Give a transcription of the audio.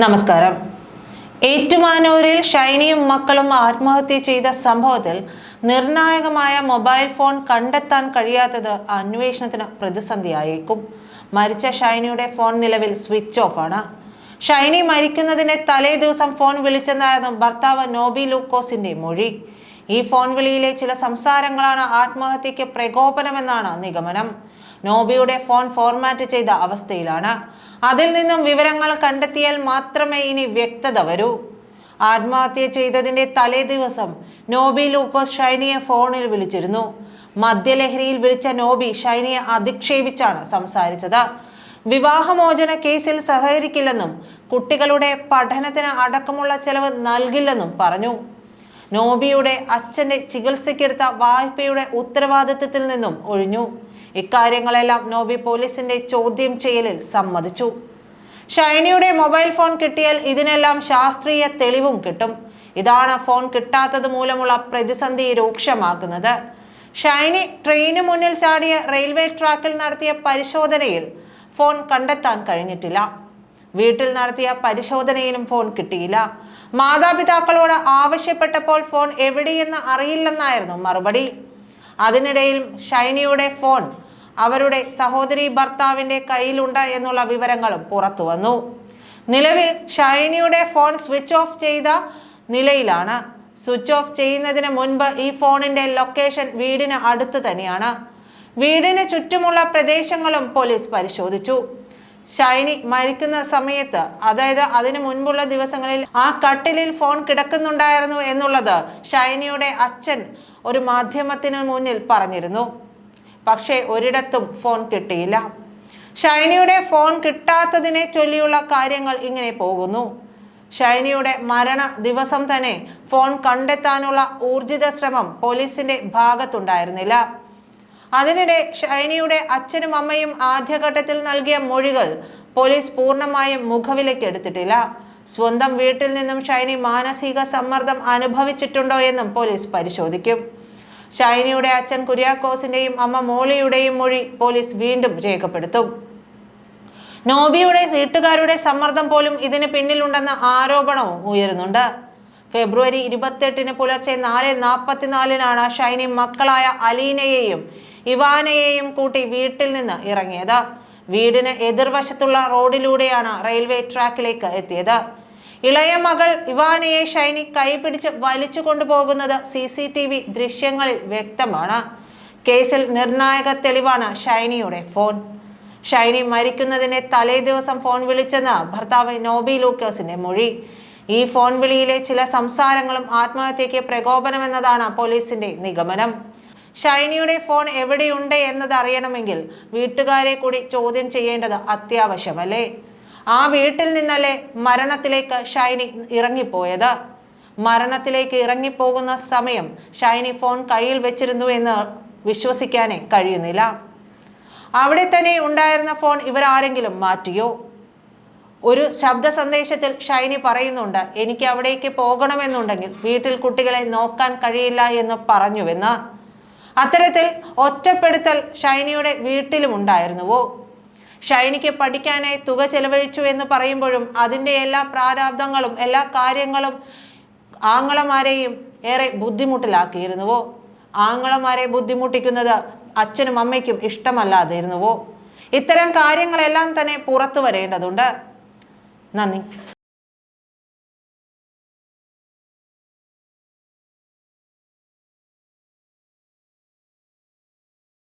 നമസ്കാരം. ഏറ്റുമാനൂരിൽ ഷൈനിയും മക്കളും ആത്മഹത്യ ചെയ്ത സംഭവത്തിൽ നിർണായകമായ മൊബൈൽ ഫോൺ കണ്ടെത്താൻ കഴിയാത്തത് അന്വേഷണത്തിന് പ്രതിസന്ധിയായേക്കും. മരിച്ച ഷൈനിയുടെ ഫോൺ നിലവിൽ സ്വിച്ച് ഓഫ് ആണ് ഷൈനി മരിക്കുന്നതിന്റെ തലേ ദിവസം ഫോൺ വിളിച്ചെന്നായിരുന്നു ഭർത്താവ് നോബി ലൂക്കോസിന്റെ മൊഴി. ഈ ഫോൺ വിളിയിലെ ചില സംസാരങ്ങളാണ് ആത്മഹത്യക്ക് പ്രകോപനമെന്നാണ് നിഗമനം. നോബിയുടെ ഫോൺ ഫോർമാറ്റ് ചെയ്ത അവസ്ഥയിലാണ്. അതിൽ നിന്നും വിവരങ്ങൾ കണ്ടെത്തിയാൽ മാത്രമേ ഇനി വ്യക്തത വരൂ. ആത്മഹത്യ ചെയ്തതിന്റെ തലേ ദിവസം നോബി ലൂക്കോസ് ഷൈനിയെ ഫോണിൽ വിളിച്ചിരുന്നു. മദ്യലഹരിയിൽ വിളിച്ച നോബി ഷൈനിയെ അധിക്ഷേപിച്ചാണ് സംസാരിച്ചത്. വിവാഹമോചന കേസിൽ സഹകരിക്കില്ലെന്നും കുട്ടികളുടെ പഠനത്തിന് അടക്കമുള്ള ചെലവ് നൽകില്ലെന്നും പറഞ്ഞു. നോബിയുടെ അച്ഛന്റെ ചികിത്സയ്ക്കെടുത്ത വായ്പയുടെ ഉത്തരവാദിത്വത്തിൽ നിന്നും ഒഴിഞ്ഞു. ഇക്കാര്യങ്ങളെല്ലാം നോബി പോലീസിന്റെ ചോദ്യം ചെയ്യലിൽ സമ്മതിച്ചു. ഷൈനിയുടെ മൊബൈൽ ഫോൺ കിട്ടിയാൽ ഇതിനെല്ലാം ശാസ്ത്രീയ തെളിവും കിട്ടും. ഇതാണ് ഫോൺ കിട്ടാത്തത് മൂലമുള്ള പ്രതിസന്ധി രൂക്ഷമാക്കുന്നത് ഷൈനി ട്രെയിന് മുന്നിൽ ചാടിയ റെയിൽവേ ട്രാക്കിൽ നടത്തിയ പരിശോധനയിൽ ഫോൺ കണ്ടെത്താൻ കഴിഞ്ഞിട്ടില്ല. വീട്ടിൽ നടത്തിയ പരിശോധനയിലും ഫോൺ കിട്ടിയില്ല. മാതാപിതാക്കളോട് ആവശ്യപ്പെട്ടപ്പോൾ ഫോൺ എവിടെയെന്ന് അറിയില്ലെന്നായിരുന്നു മറുപടി. അതിനിടയിൽ ഷൈനിയുടെ ഫോൺ അവരുടെ സഹോദരി ഭർത്താവിന്റെ കയ്യിലുണ്ട് എന്നുള്ള വിവരങ്ങളും പുറത്തു വന്നു. നിലവിൽ ഷൈനിയുടെ ഫോൺ സ്വിച്ച് ഓഫ് ചെയ്ത നിലയിലാണ്. സ്വിച്ച് ഓഫ് ചെയ്യുന്നതിന് മുൻപ് ഈ ഫോണിന്റെ ലൊക്കേഷൻ വീടിന് അടുത്ത് തന്നെയാണ്. വീടിന് ചുറ്റുമുള്ള പ്രദേശങ്ങളും പോലീസ് പരിശോധിച്ചു. ഷൈനി മരിക്കുന്ന സമയത്ത് അതായത് അതിനു മുൻപുള്ള ദിവസങ്ങളിൽ ആ കട്ടിലിൽ ഫോൺ കിടക്കുന്നുണ്ടായിരുന്നു എന്നുള്ളത് ഷൈനിയുടെ അച്ഛൻ ഒരു മാധ്യമത്തിന് മുന്നിൽ പറഞ്ഞിരുന്നു. പക്ഷേ ഒരിടത്തും ഫോൺ കിട്ടിയില്ല. ഷൈനിയുടെ ഫോൺ കിട്ടാത്തതിനെ ചൊല്ലിയുള്ള കാര്യങ്ങൾ ഇങ്ങനെ പോകുന്നു. ഷൈനിയുടെ മരണ ദിവസം തന്നെ ഫോൺ കണ്ടെത്താനുള്ള ഊർജിത ശ്രമം പോലീസിന്റെ ഭാഗത്തുണ്ടായിരുന്നില്ല. അതിനിടെ ഷൈനിയുടെ അച്ഛനും അമ്മയും ആദ്യഘട്ടത്തിൽ നൽകിയ മൊഴികൾ പോലീസ് പൂർണമായും മുഖവിലയ്ക്ക് എടുത്തിട്ടില്ല സ്വന്തം വീട്ടിൽ നിന്നും ഷൈനി മാനസിക സമ്മർദ്ദം അനുഭവിച്ചിട്ടുണ്ടോ എന്നും പോലീസ് പരിശോധിക്കും. ഷൈനിയുടെ അച്ഛൻ കുര്യാക്കോസിന്റെയും അമ്മ മോളിയുടെയും മൊഴി പോലീസ് വീണ്ടും രേഖപ്പെടുത്തും. നോബിയുടെ വീട്ടുകാരുടെ സമ്മർദ്ദം പോലും ഇതിന് പിന്നിലുണ്ടെന്ന ആരോപണവും ഉയരുന്നുണ്ട്. ഫെബ്രുവരി ഇരുപത്തെട്ടിന് പുലർച്ചെ നാല് നാൽപ്പത്തിനാലിനാണ് ഷൈനി മക്കളായ അലീനയെയും ഇവാനയെയും കൂട്ടി വീട്ടിൽ നിന്ന് ഇറങ്ങിയത്. വീടിന് എതിർവശത്തുള്ള റോഡിലൂടെയാണ് റെയിൽവേ ട്രാക്കിലേക്ക് എത്തിയത്. ഇളയ മകൾ ഇവാനയെ ഷൈനി കൈപിടിച്ച് വലിച്ചു കൊണ്ടുപോകുന്നത് സി സി ടി വി ദൃശ്യങ്ങളിൽ വ്യക്തമാണ്. കേസിൽ നിർണായക തെളിവാണ് ഷൈനിയുടെ ഫോൺ. ഷൈനി മരിക്കുന്നതിനെ തലേ ദിവസം ഫോൺ വിളിച്ചെന്ന് ഭർത്താവ് നോബി ലൂക്കോസിന്റെ മൊഴി. ഈ ഫോൺ വിളിയിലെ ചില സംസാരങ്ങളും ആത്മഹത്യയ്ക്ക് പ്രകോപനമെന്നതാണ് പോലീസിന്റെ നിഗമനം. ഷൈനിയുടെ ഫോൺ എവിടെയുണ്ട് എന്നത് അറിയണമെങ്കിൽ വീട്ടുകാരെ കൂടി ചോദ്യം ചെയ്യേണ്ടത് അത്യാവശ്യമല്ലേ? ആ വീട്ടിൽ നിന്നല്ലേ മരണത്തിലേക്ക് ഷൈനി ഇറങ്ങിപ്പോയത്? മരണത്തിലേക്ക് ഇറങ്ങിപ്പോകുന്ന സമയം ഷൈനി ഫോൺ കയ്യിൽ വെച്ചിരുന്നു എന്ന് വിശ്വസിക്കാനേ കഴിയുന്നില്ല. അവിടെ തന്നെ ഉണ്ടായിരുന്ന ഫോൺ ഇവരാരെങ്കിലും മാറ്റിയോ? ഒരു ശബ്ദ സന്ദേശത്തിൽ ഷൈനി പറയുന്നുണ്ട് എനിക്ക് അവിടേക്ക് പോകണമെന്നുണ്ടെങ്കിൽ വീട്ടിൽ കുട്ടികളെ നോക്കാൻ കഴിയില്ല എന്ന് പറഞ്ഞുവെന്ന്. അത്തരത്തിൽ ഒറ്റപ്പെടുത്തൽ ഷൈനിയുടെ വീട്ടിലും ഉണ്ടായിരുന്നുവോ ഷൈനിക്ക് പഠിക്കാനായി തുക ചെലവഴിച്ചു എന്ന് പറയുമ്പോഴും അതിന്റെ എല്ലാ പ്രാരാബ്ദങ്ങളും എല്ലാ കാര്യങ്ങളും ആങ്ങളമാരെയും ഏറെ ബുദ്ധിമുട്ടിലാക്കിയിരുന്നുവോ? ആങ്ങളമാരെ ബുദ്ധിമുട്ടിക്കുന്നത് അച്ഛനും അമ്മയ്ക്കും ഇഷ്ടമല്ലാതിരുന്നുവോ? ഇത്തരം കാര്യങ്ങളെല്ലാം തന്നെ പുറത്തു വരേണ്ടതുണ്ട്. നന്ദി.